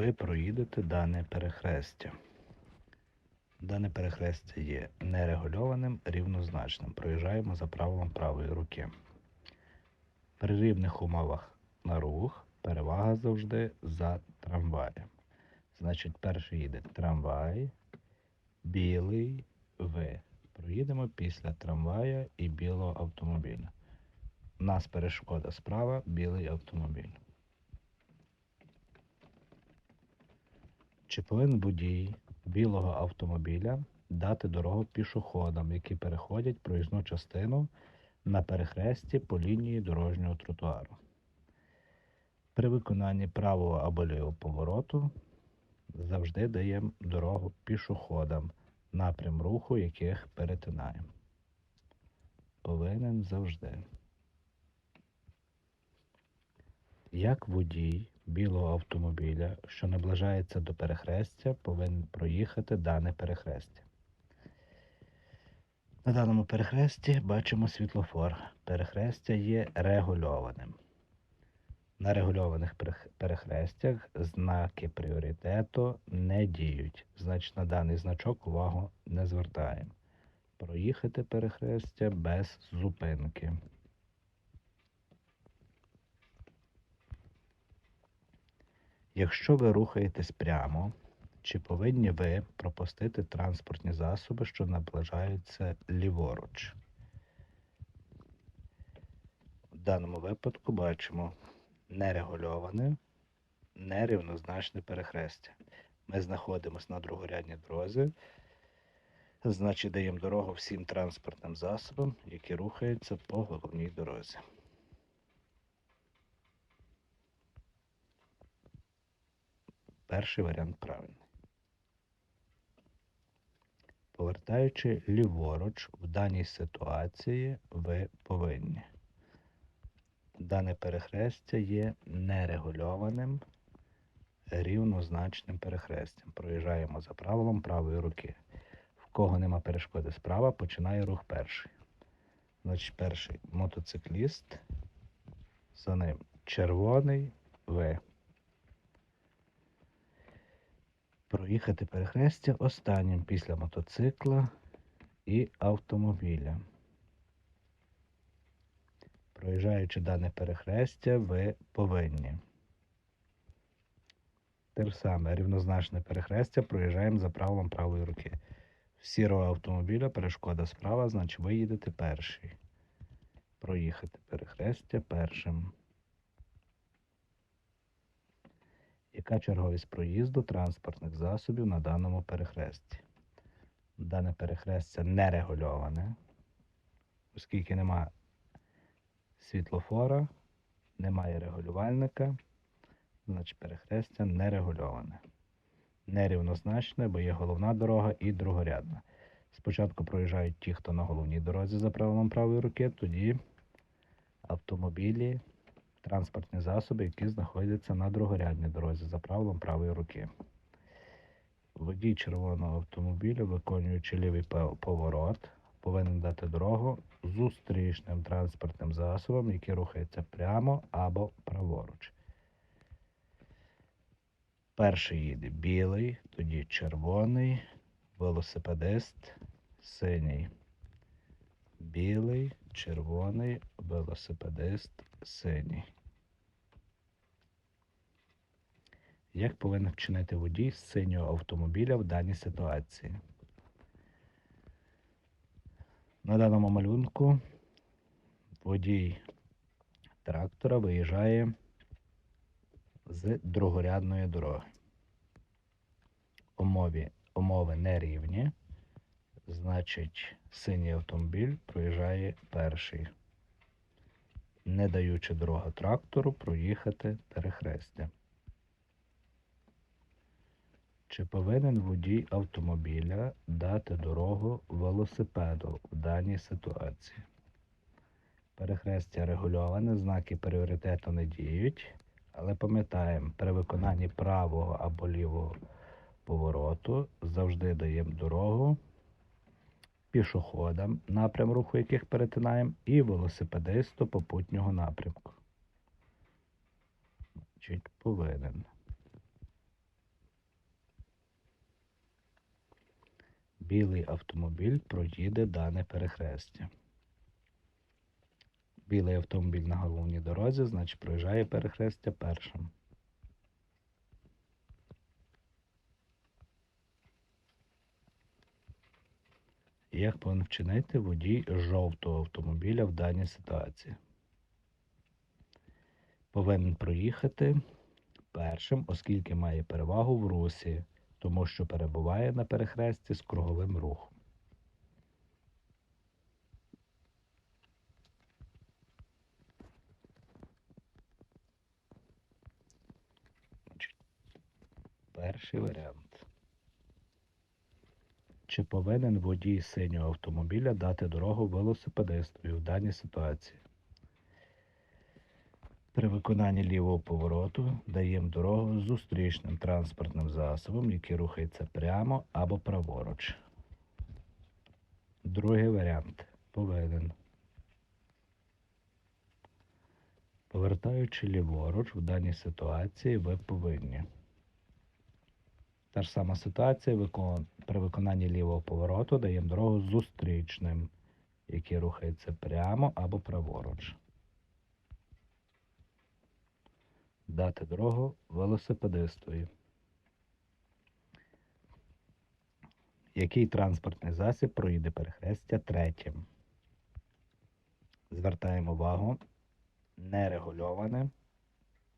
ви проїдете дане перехрестя. Дане перехрестя є нерегульованим, рівнозначним. Проїжджаємо за правилом правої руки. При рівних умовах на рух перевага завжди за трамваєм. Значить, перший їде трамвай, білий ви. Проїдемо після трамвая і білого автомобіля. У нас перешкода справа, білий автомобіль. Чи повинен водій білого автомобіля дати дорогу пішоходам, які переходять проїзну частину на перехресті по лінії дорожнього тротуару? При виконанні правого або лівого повороту завжди даємо дорогу пішоходам, напрям руху яких перетинаємо. Повинен завжди. Як водій білого автомобіля, що наближається до перехрестя, повинен проїхати дане перехрестя. На даному перехресті бачимо світлофор. Перехрестя є регульованим. На регульованих перехрестях знаки пріоритету не діють. Значить, на даний значок увагу не звертаємо. Проїхати перехрестя без зупинки. Якщо ви рухаєтесь прямо, чи повинні ви пропустити транспортні засоби, що наближаються ліворуч? В даному випадку бачимо нерегульоване, нерівнозначне перехрестя. Ми знаходимося на другорядній дорозі, значить даємо дорогу всім транспортним засобам, які рухаються по головній дорозі. Перший варіант правильний. Повертаючи ліворуч, в даній ситуації ви повинні. Дане перехрестя є нерегульованим, рівнозначним перехрестям. Проїжджаємо за правилом правої руки. В кого нема перешкоди справа, починає рух перший. Значить, перший мотоцикліст, за ним червоний В. проїхати перехрестя останнім після мотоцикла і автомобіля. Проїжджаючи дане перехрестя, ви повинні. Те ж саме рівнозначне перехрестя проїжджаємо за правилом правої руки. В сірого автомобіля перешкода справа, значить ви їдете перший. Проїхати перехрестя першим. Яка черговість проїзду транспортних засобів на даному перехресті? Дане перехрестя не регульоване, оскільки нема світлофора, немає регулювальника, значить перехрестя не регульоване. Нерівнозначне, бо є головна дорога і другорядна. Спочатку проїжджають ті, хто на головній дорозі за правилом правої руки, тоді автомобілі транспортні засоби, які знаходяться на другорядній дорозі за правилом правої руки. Водій червоного автомобіля, виконуючи лівий поворот, повинен дати дорогу зустрічним транспортним засобам, які рухаються прямо або праворуч. Перший їде білий, тоді червоний, велосипедист синій. Білий, червоний, велосипедист синій. Як повинен вчинити водій з синього автомобіля в даній ситуації? На даному малюнку водій трактора виїжджає з другорядної дороги. Умові, умови нерівні, значить синій автомобіль проїжджає перший, не даючи дорогу трактору проїхати перехрестя. Чи повинен водій автомобіля дати дорогу велосипеду в даній ситуації? Перехрестя регульоване, знаки пріоритету не діють, але пам'ятаємо, при виконанні правого або лівого повороту завжди даємо дорогу пішоходам, напрям руху яких перетинаємо, і велосипедисту попутнього напрямку. Значить, повинен. Білий автомобіль проїде дане перехрестя. Білий автомобіль на головній дорозі, значить проїжджає перехрестя першим. Як повинен вчинити водій жовтого автомобіля в даній ситуації? Повинен проїхати першим, оскільки має перевагу в русі, тому що перебуває на перехресті з круговим рухом. Перший варіант. Чи повинен водій синього автомобіля дати дорогу велосипедистові в даній ситуації? При виконанні лівого повороту даємо дорогу зустрічним транспортним засобам, який рухається прямо або праворуч. Другий варіант повинен. Повертаючи ліворуч, в даній ситуації ви повинні. Та ж сама ситуація при виконанні лівого повороту даємо дорогу зустрічним, який рухається прямо або праворуч. Дати дорогу велосипедистові. Який транспортний засіб проїде перехрестя третім? Звертаємо увагу нерегульоване,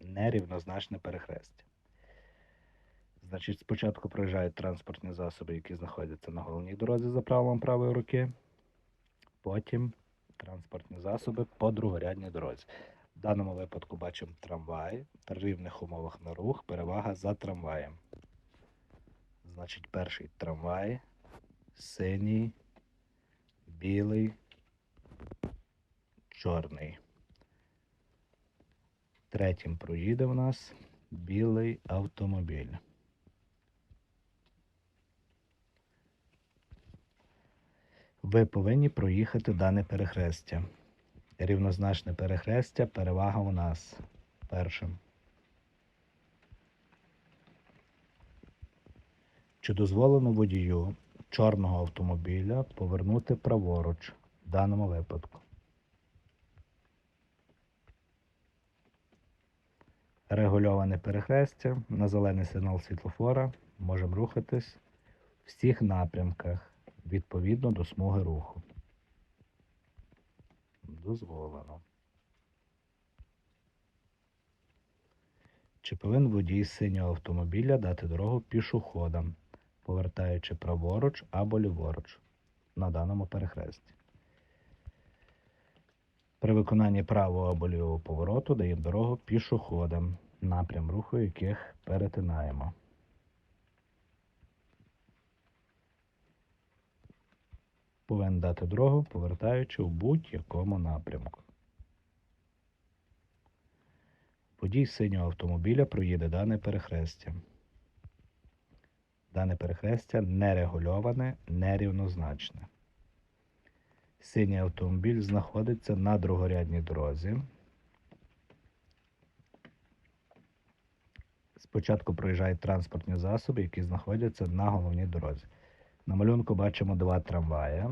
нерівнозначне перехрестя. Значить, спочатку проїжджають транспортні засоби, які знаходяться на головній дорозі за правилом правої руки. Потім транспортні засоби по другорядній дорозі. В даному випадку бачимо трамвай. При рівних умовах на рух перевага за трамваєм. Значить, перший трамвай, синій, білий, чорний. Третім проїде в нас білий автомобіль. Ви повинні проїхати дане перехрестя. Рівнозначне перехрестя, перевага у нас першим. Чи дозволено водію чорного автомобіля повернути праворуч в даному випадку? Регульоване перехрестя на зелений сигнал світлофора можемо рухатись в всіх напрямках відповідно до смуги руху. Дозволено. Чи повинен водій синього автомобіля дати дорогу пішоходам, повертаючи праворуч або ліворуч на даному перехресті? При виконанні правого або лівого повороту даємо дорогу пішоходам, напрям руху яких перетинаємо. Повинен дати дорогу, повертаючи в будь-якому напрямку. Водій синього автомобіля проїде дане перехрестя. Дане перехрестя нерегульоване, нерівнозначне. Синій автомобіль знаходиться на другорядній дорозі. Спочатку проїжджають транспортні засоби, які знаходяться на головній дорозі. На малюнку бачимо два трамваї,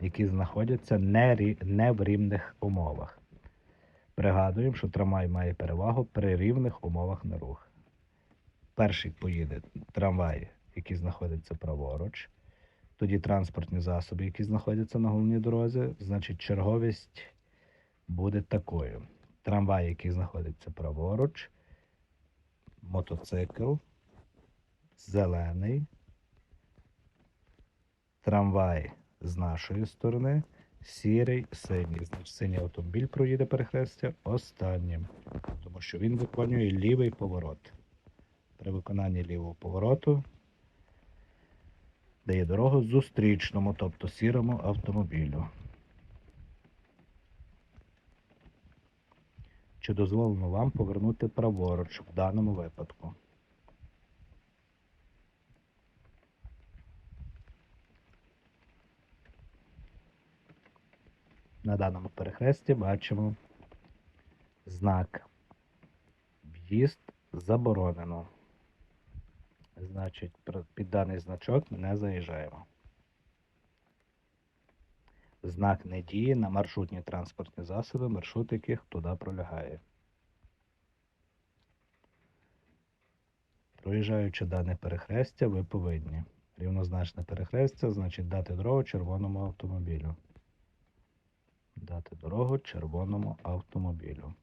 які знаходяться не, в рівних умовах. Пригадуємо, що трамвай має перевагу при рівних умовах на рух. Перший поїде трамвай, який знаходиться праворуч. Тоді транспортні засоби, які знаходяться на головній дорозі, значить черговість буде такою. Трамвай, який знаходиться праворуч, мотоцикл, зелений, трамвай з нашої сторони, сірий, синій. Значить, синій автомобіль проїде перехрестя останнім, тому що він виконує лівий поворот. При виконанні лівого повороту дає дорогу зустрічному, тобто сірому автомобілю. Чи дозволено вам повернути праворуч в даному випадку? На даному перехресті бачимо знак В'їзд заборонено. Значить, під даний значок не заїжджаємо. Знак не діє на маршрутні транспортні засоби, маршрут яких туди пролягає. Проїжджаючи дане перехрестя, ви повинні. Рівнозначне перехрестя значить дати дорогу червоному автомобілю. Дати дорогу червоному автомобілю.